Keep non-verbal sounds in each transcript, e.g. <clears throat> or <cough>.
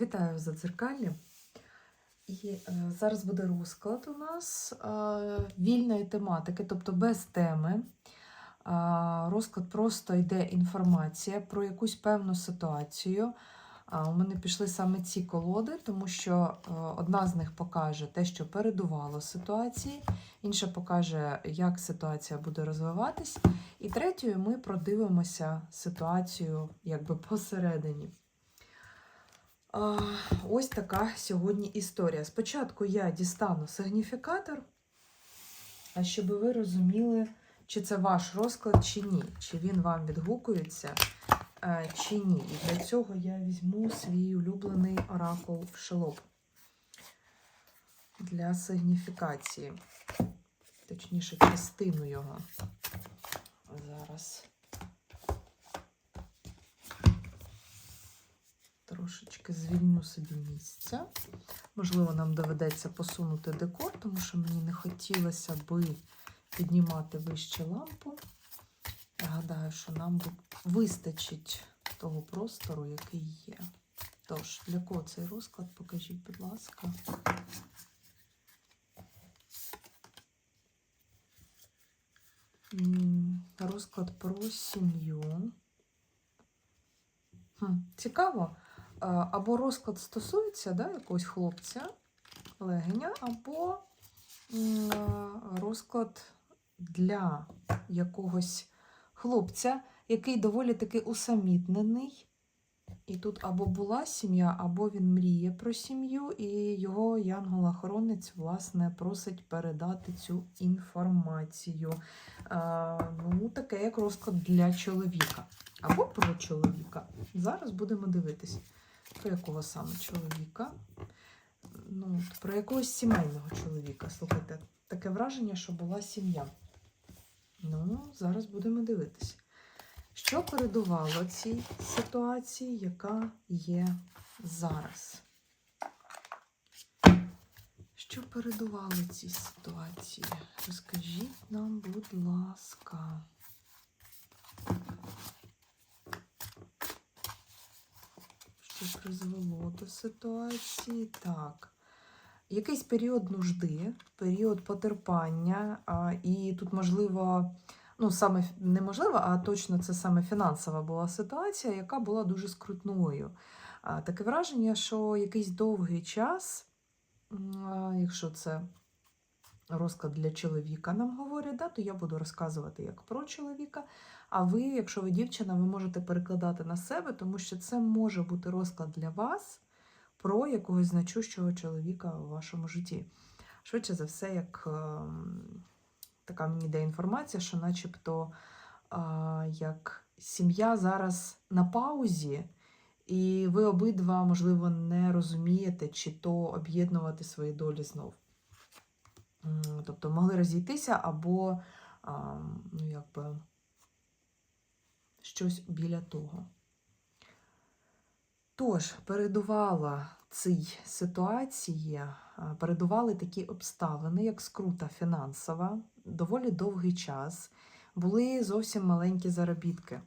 Вітаю в задзеркалі. І е, зараз буде розклад у нас е, вільної тематики, тобто без теми. Е, розклад просто йде інформація про якусь певну ситуацію. А у мене пішли саме ці колоди, тому що е, одна з них покаже те, що передувало ситуації, інша покаже, як ситуація буде розвиватись. І третьою ми продивимося ситуацію якби посередині. Ось така сьогодні історія. Спочатку я дістану сигніфікатор, щоб ви розуміли, чи це ваш розклад, чи ні, чи він вам відгукується, е, чи ні. І для цього я візьму свій улюблений оракул в шелоп для сигніфікації, точніше, частину його. Зараз. Трошечки звільню собі місця. Можливо, нам доведеться посунути декор, тому що мені не хотілося би піднімати вище лампу. Я гадаю, що нам вистачить того простору, який є. Тож, для кого цей розклад? Покажіть, будь ласка. Розклад про сім'ю. Цікаво. Або розклад стосується да, якогось хлопця, легеня, або розклад для якогось хлопця, який доволі таки усамітнений. І тут або була сім'я, або він мріє про сім'ю, і його янгол-охоронець, власне, просить передати цю інформацію. Ну, Таке як розклад для чоловіка. Або про чоловіка. Зараз будемо дивитись, про якого саме чоловіка. Ну, Про якогось сімейного чоловіка. Слухайте, таке враження, що була сім'я. Ну, зараз будемо дивитись. Що передувало цій ситуації, яка є зараз? Що передувало цій ситуації? Розкажіть нам, будь ласка. Що призвело до ситуації? Так. Якийсь період нужди, період потерпання, а, і тут, можливо, ну, саме неможливо, а точно це саме фінансова була ситуація, яка була дуже скрутною. А, Таке враження, що якийсь довгий час, а, якщо це розклад для чоловіка нам говорять, да, то я буду розказувати як про чоловіка. А ви, якщо ви дівчина, ви можете перекладати на себе, тому що це може бути розклад для вас про якогось значущого чоловіка у вашому житті. Швидше за все, як е, така мені йде інформація, що начебто як сім'я зараз на паузі, і ви обидва, можливо, не розумієте, чи то об'єднувати свої долі знов. Тобто могли розійтися або ну, якби, щось біля того. Тож, передувала цій ситуації, передували такі обставини, як скрута фінансова, доволі довгий час, були зовсім маленькі заробітки.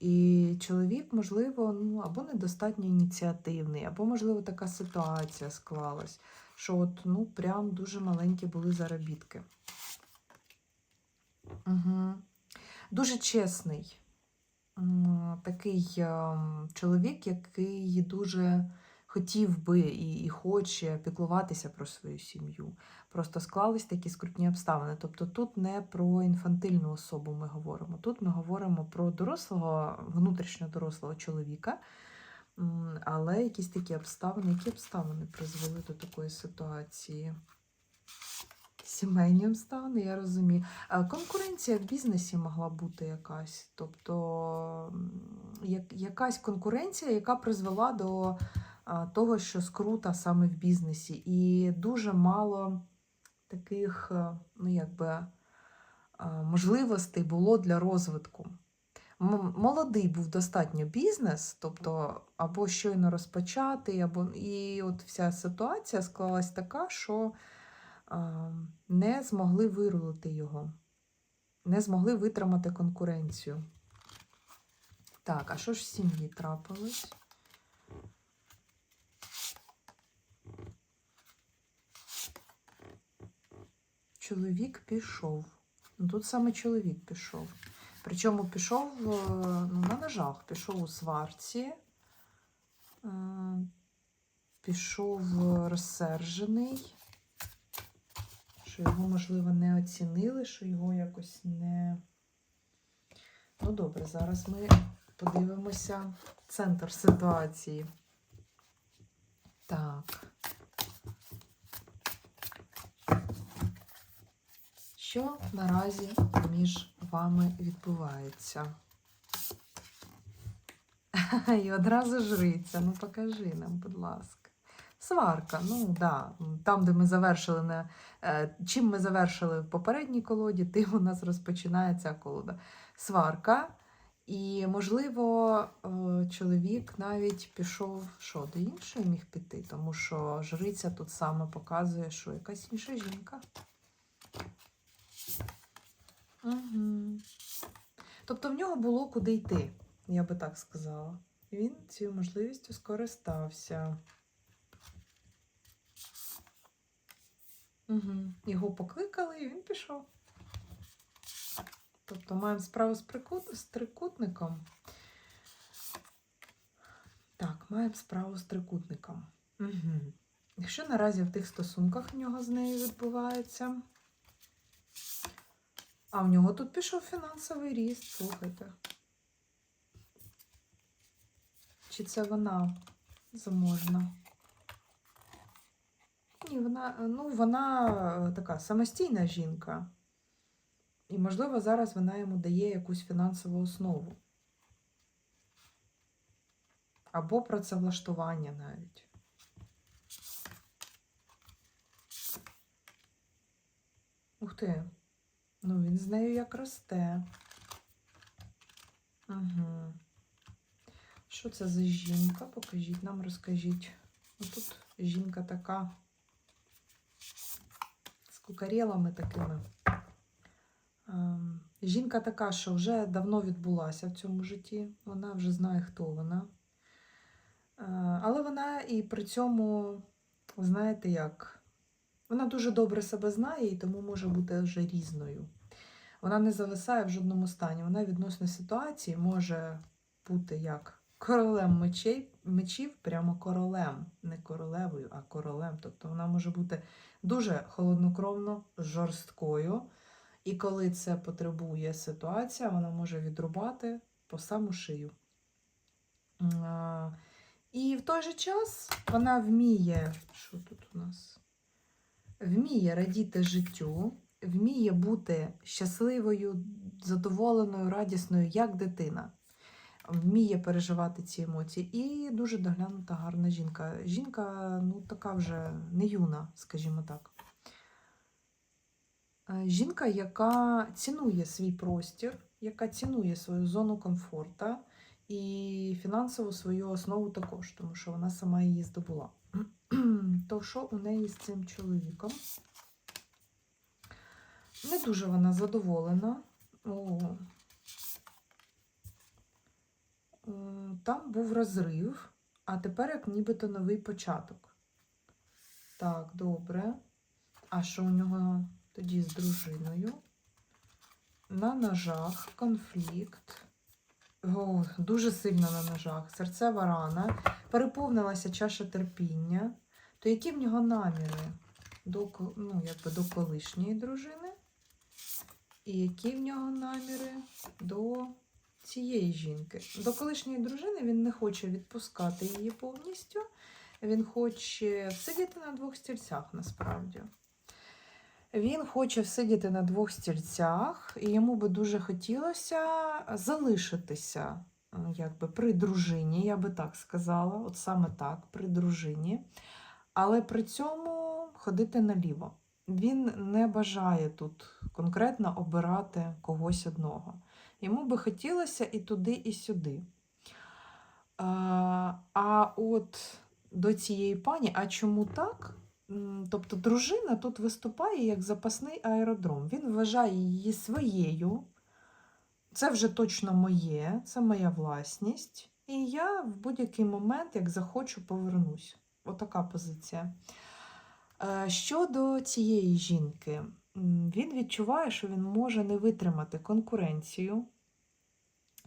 І чоловік, можливо, ну, або недостатньо ініціативний, або, можливо, така ситуація склалась, що от, ну, прям дуже маленькі були заробітки. Угу. Дуже чесний такий ем, чоловік, який дуже хотів би і і хоче піклуватися про свою сім'ю. Просто склались такі скрутні обставини. Тобто тут не про інфантильну особу ми говоримо. Тут ми говоримо про дорослого, внутрішньо дорослого чоловіка. Але якісь такі обставини, які обставини призвели до такої ситуації? Сімейні обставини, я розумію. Конкуренція в бізнесі могла бути якась. Тобто якась конкуренція, яка призвела до того, що скрута саме в бізнесі. І дуже мало таких ну, якби, можливостей було для розвитку. Молодий був достатньо бізнес, тобто або щойно розпочатий, або і от вся ситуація склалась така, що не змогли вирулити його, не змогли витримати конкуренцію. Так, а що ж в сім'ї трапилось? Чоловік пішов. Ну, Тут саме чоловік пішов. Причому пішов е, ну, на ножах, пішов у сварці, е, пішов е, розсержений, що його, можливо, не оцінили, що його якось не. Ну, добре, зараз ми подивимося центр ситуації. Так. Що наразі між вами відбувається? <laughs> І одразу жриця. Ну покажи нам, будь ласка. Сварка, ну да. Там, де ми завершили на е, чим ми завершили в попередній колоді, тим у нас розпочинається колода. Сварка. І, можливо, е, чоловік навіть пішов що, до іншої міг піти, тому що жриця тут саме показує, що якась інша жінка. Угу. Тобто в нього було куди йти, я би так сказала. Він цією можливістю скористався. Угу. Його покликали, і він пішов. Тобто маємо справу з, прикут... з трикутником. Так, маємо справу з трикутником. Угу. Якщо наразі в тих стосунках в нього з нею відбувається. А в нього тут пішов фінансовий ріст, слухайте. Чи це вона заможна? Ні, вона, ну, вона е, така самостійна жінка. І, можливо, зараз вона йому дає якусь фінансову основу. Або працевлаштування навіть. Ух ти. Ну, він з нею як росте. Угу. Що це за жінка? Покажіть нам, розкажіть. Тут жінка така кукарелами такими. Ем, Жінка така, що вже давно відбулася в цьому житті. Вона вже знає, хто вона. Е, Але вона і при цьому, знаєте як, вона дуже добре себе знає і тому може бути вже різною. Вона не зависає в жодному стані. Вона відносно ситуації може бути як королем мечей, мечів, прямо королем, не королевою, а королем. Тобто вона може бути дуже холоднокровно, жорсткою. І коли це потребує ситуація, вона може відрубати по саму шию. І в той же час вона вміє, що тут у нас? Вміє радіти життю, вміє бути щасливою, задоволеною, радісною, як дитина. Вміє переживати ці емоції. І дуже доглянута гарна жінка. Жінка, ну, така вже не юна, скажімо так. Е, Жінка, яка цінує свій простір, яка цінує свою зону комфорту і фінансову свою основу також, тому що вона сама її здобула. <clears throat> То що у неї з цим чоловіком? Не дуже вона задоволена. О. Е, Там був розрив, а тепер як нібито новий початок. Так, добре. А що у нього тоді з дружиною? На ножах конфлікт. О, дуже сильно на ножах. Серцева рана. Переповнилася чаша терпіння. То які в нього наміри до, ну, якби до колишньої дружини? І які в нього наміри до цієї жінки? До колишньої дружини він не хоче відпускати її повністю. Він хоче сидіти на двох стільцях насправді. Він хоче всидіти на двох стільцях, і йому би дуже хотілося залишитися е, якби, при дружині, я би так сказала, от саме так, при дружині, але при цьому ходити наліво. Він не бажає тут конкретно обирати когось одного. Йому би хотілося і туди, і сюди. А, от до цієї пані, а чому так? Тобто дружина тут виступає як запасний аеродром. Він вважає її своєю. Це вже точно моє, це моя власність. І я в будь-який момент, як захочу, повернусь. Отака позиція. Е, Щодо цієї жінки, він відчуває, що він може не витримати конкуренцію,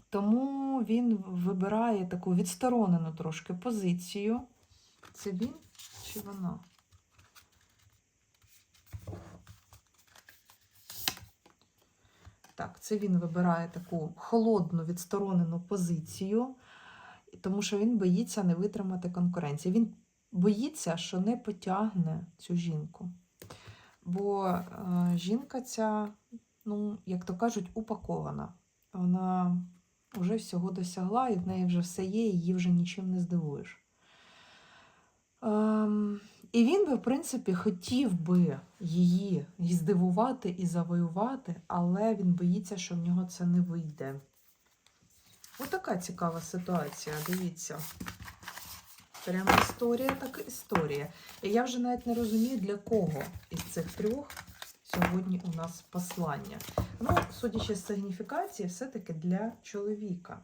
тому він вибирає таку відсторонену трошки позицію. Це він чи вона? Так, це він вибирає таку холодну відсторонену позицію, тому що він боїться не витримати конкуренції. Він боїться, що не потягне цю жінку. Бо е, жінка ця, ну, як то кажуть, упакована. Вона вже всього досягла, і в неї вже все є, і її вже нічим не здивуєш. Ем, і він би, в принципі, хотів би її і здивувати і завоювати, але він боїться, що в нього це не вийде. Отака цікава ситуація, дивіться. Прямо історія, так історія. І я вже навіть не розумію, для кого із цих трьох сьогодні у нас послання. Ну, судячи з сигніфікації, все-таки для чоловіка.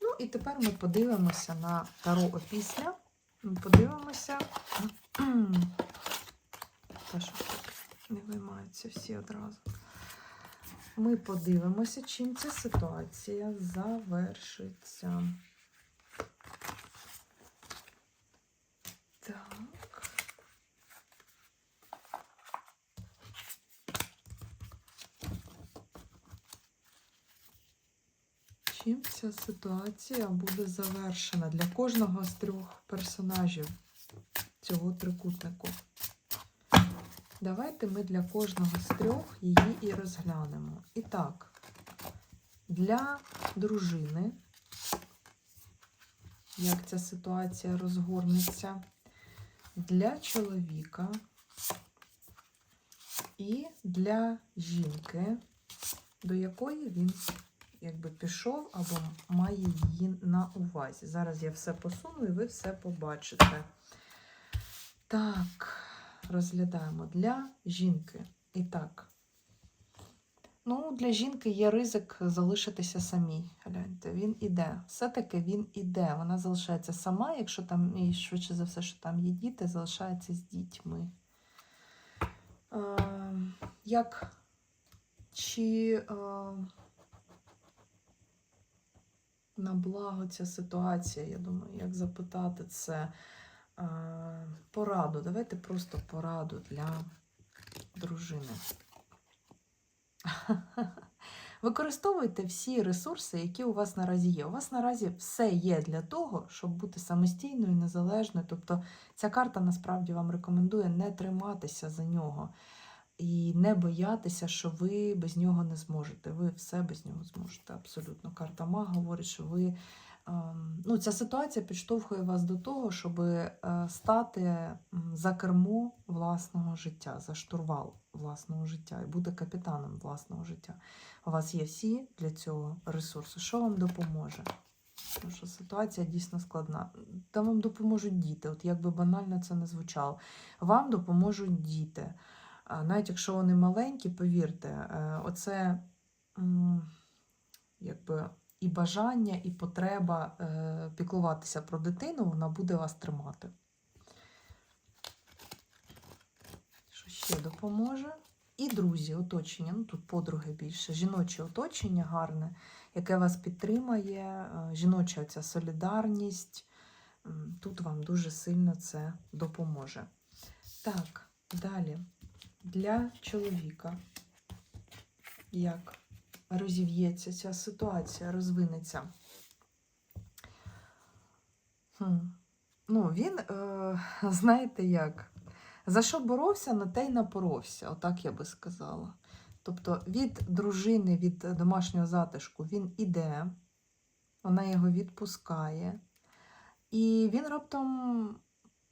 Ну, і тепер ми подивимося на Таро опісля. Ми подивимося. <clears throat> Та що не виймаються всі одразу. Ми подивимося, чим ця ситуація завершиться. Так. Чим ця ситуація буде завершена для кожного з трьох персонажів цього трикутнику? Давайте ми для кожного з трьох її і розглянемо. І так, для дружини, як ця ситуація розгорнеться, для чоловіка і для жінки, до якої він якби пішов або має її на увазі. Зараз я все посуну і ви все побачите. Так, розглядаємо для жінки. І так. Ну, для жінки є ризик залишитися самій. Гляньте, він іде. Все-таки він іде. Вона залишається сама, якщо там, і швидше за все, що там є діти, залишається з дітьми. Е, як чи е, на благо ця ситуація, я думаю, як запитати це е, пораду. Давайте просто пораду для дружини. <laughs> Використовуйте всі ресурси, які у вас наразі є. У вас наразі все є для того, щоб бути самостійною, незалежною. Тобто ця карта насправді вам рекомендує не триматися за нього і не боятися, що ви без нього не зможете. Ви все без нього зможете. Абсолютно. Карта Мага говорить, що ви. ем, Ну, ця ситуація підштовхує вас до того, щоб е, стати за кермо власного життя, за штурвал власного життя і бути капітаном власного життя. У вас є всі для цього ресурси. Що вам допоможе? Тому що ситуація дійсно складна. Та вам допоможуть діти, от як би банально це не звучало. Вам допоможуть діти. Навіть якщо вони маленькі, повірте, е, оце якби і бажання, і потреба е, піклуватися про дитину, вона буде вас тримати. Що ще допоможе? І друзі, оточення, ну тут подруги більше, жіноче оточення гарне, яке вас підтримає, е, жіноча ця солідарність. Тут вам дуже сильно це допоможе. Так, далі. Для чоловіка. Як розів'ється ця ситуація, розвинеться. Хм. Ну, він, е, <laughs> знаєте як, за що боровся, на те й напоровся, отак я би сказала. Тобто від дружини, від домашнього затишку він іде, вона його відпускає, і він раптом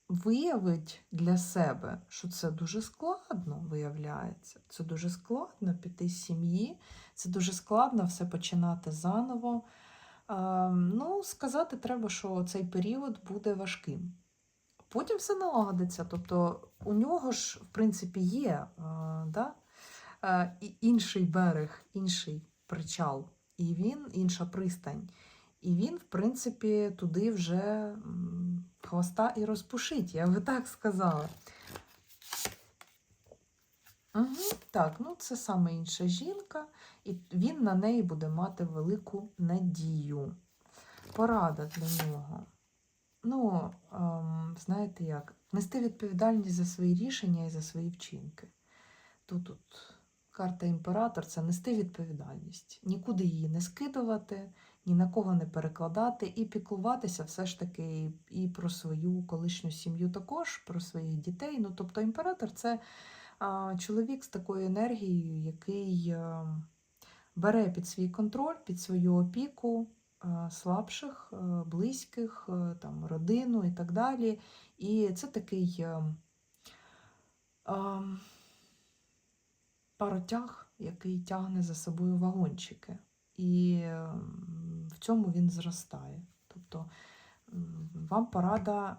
виявить для себе, що це дуже складно виявляється. Це дуже складно піти з сім'ї, це дуже складно все починати заново. Ну, сказати треба, що цей період буде важким. Потім все налагодиться. Тобто у нього ж, в принципі, є е, да, е, інший берег, інший причал, і він, інша пристань. І він, в принципі, туди вже хвоста і розпушить, я би так сказала. Угу, так, ну це саме інша жінка, і він на неї буде мати велику надію. Порада для нього. Ну, ем, знаєте як, нести відповідальність за свої рішення і за свої вчинки. Тут, тут карта імператор це нести відповідальність, нікуди її не скидувати, ні на кого не перекладати, і піклуватися все ж таки і про свою колишню сім'ю також, про своїх дітей. Ну, тобто імператор це а, чоловік з такою енергією, який а, бере під свій контроль, під свою опіку а, слабших, а, близьких, там, родину і так далі. І це такий паротяг, який тягне за собою вагончики. І в цьому він зростає. Тобто вам порада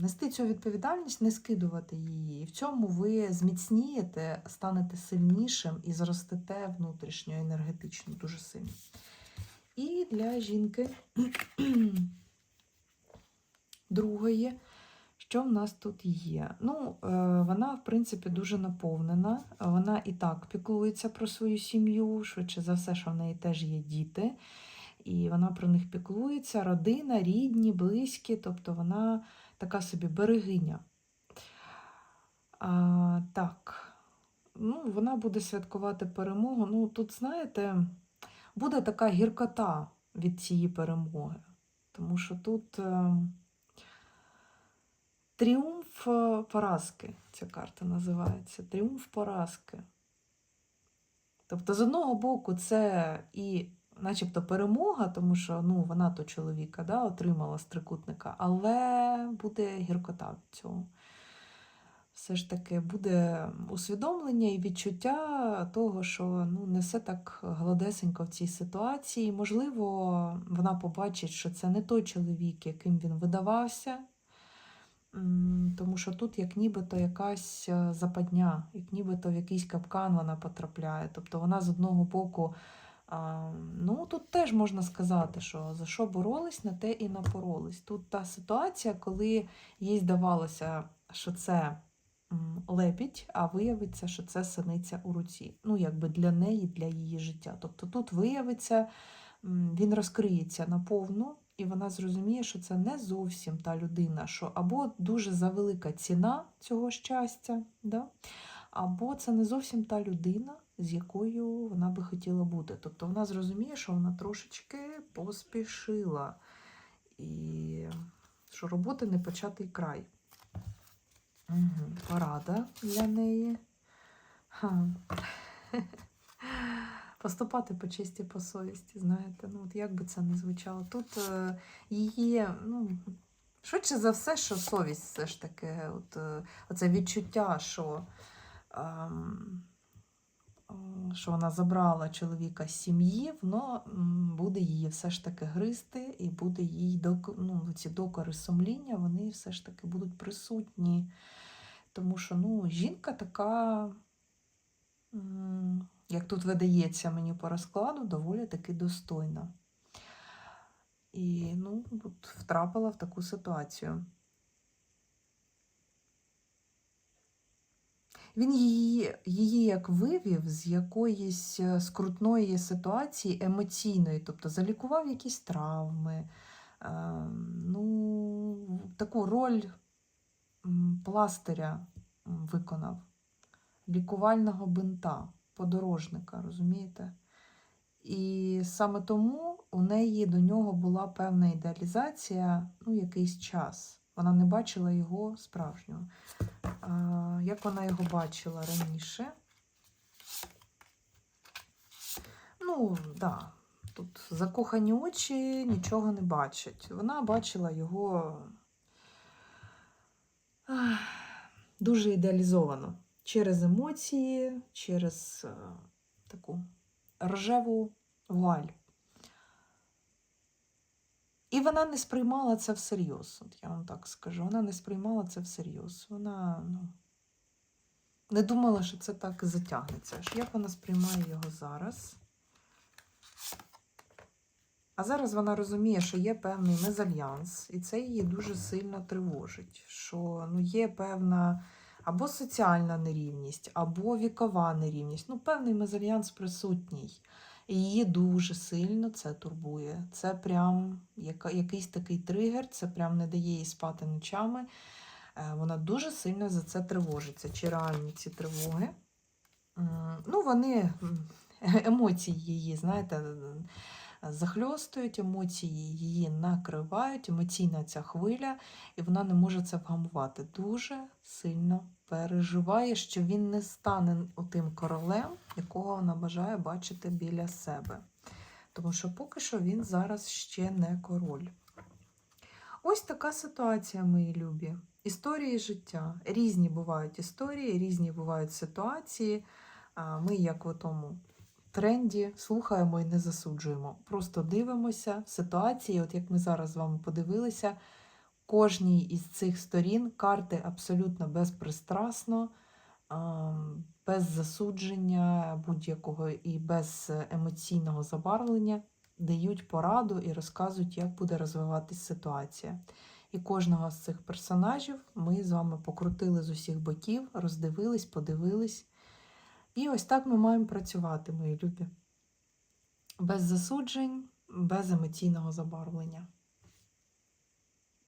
нести цю відповідальність, не скидувати її. І в цьому ви зміцнієте, станете сильнішим і зростете внутрішньо енергетично дуже сильно. І для жінки <clears throat> другої, що в нас тут є? Ну, е, вона, в принципі, дуже наповнена. Вона і так піклується про свою сім'ю, швидше за все, що в неї теж є діти. І вона про них піклується, родина, рідні, близькі, тобто вона така собі берегиня. А, так, ну, вона буде святкувати перемогу. Ну, тут, знаєте, буде така гіркота від цієї перемоги. Тому що тут е, тріумф е, поразки, ця карта називається. Тріумф поразки. Тобто, з одного боку, це і начебто перемога, тому що ну, вона то чоловіка да, отримала з трикутника, але буде гіркота від цього. Все ж таки буде усвідомлення і відчуття того, що ну, не все так гладесенько в цій ситуації. Можливо, вона побачить, що це не той чоловік, яким він видавався, тому що тут як нібито якась е, западня, як нібито в якийсь капкан вона потрапляє. Тобто вона з одного боку, ну тут теж можна сказати, що за що боролись, на те і напоролись. Тут та ситуація, коли їй здавалося, що це м, лепідь, а виявиться, що це синиця у руці. Ну, якби для неї, для її життя. Тобто тут виявиться, він розкриється наповну, і вона зрозуміє, що це не зовсім та людина, що або дуже завелика ціна цього щастя, да? або це не зовсім та людина, з якою вона би хотіла бути. Тобто вона зрозуміє, що вона трошечки поспішила, і що роботи не початий край. Угу. Порада для неї. Ха. Поступати по честі, по совісті, знаєте, ну от як би це не звучало. Тут е, її, ну, швидше за все, що совість все ж таки, от, е, оце відчуття, що, е, що вона забрала чоловіка з сім'ї, воно буде її все ж таки гризти, і буде їй ну, ці докори сумління, вони все ж таки будуть присутні. Тому що ну, жінка така, як тут видається мені по розкладу, доволі таки достойна. І ну, от втрапила в таку ситуацію. Він її, її як вивів з якоїсь е, скрутної ситуації емоційної, тобто залікував якісь травми, е, ну, таку роль пластиря виконав, лікувального бинта, подорожника, розумієте? І саме тому у неї до нього була певна ідеалізація ну, якийсь час. Вона не бачила його справжнього. А, як вона його бачила раніше? Ну, так, да, тут закохані очі нічого не бачать. Вона бачила його дуже ідеалізовано. Через емоції, через е, таку рожеву вуаль. І вона не сприймала це всерйоз, от я вам так скажу. Вона не сприймала це всерйоз. Вона ну, не думала, що це так затягнеться. Аж Як вона сприймає його зараз? А зараз вона розуміє, що є певний мезальянс, і це її дуже сильно тривожить. Що ну, є певна або соціальна нерівність, або вікова нерівність. Ну, певний мезальянс присутній. І її дуже сильно це турбує. Це прям якийсь такий тригер, це прям не дає їй спати ночами. Е, Вона дуже сильно за це тривожиться. Чи реальні ці тривоги? Ну, вони емоції її, знаєте, захльостують, емоції її накривають, емоційна ця хвиля, і вона не може це вгамувати. Дуже сильно переживає, що він не стане тим королем, якого вона бажає бачити біля себе. Тому що поки що він зараз ще не король. Ось така ситуація, мої любі. Історії життя. Різні бувають історії, різні бувають ситуації. Ми, як в тому тренді, слухаємо і не засуджуємо. Просто дивимося ситуації, от як ми зараз з вами подивилися, кожній із цих сторін карти абсолютно безпристрасно, без засудження будь-якого і без емоційного забарвлення дають пораду і розказують, як буде розвиватись ситуація. І кожного з цих персонажів ми з вами покрутили з усіх боків, роздивились, подивились. І ось так ми маємо працювати, мої любі. Без засуджень, без емоційного забарвлення.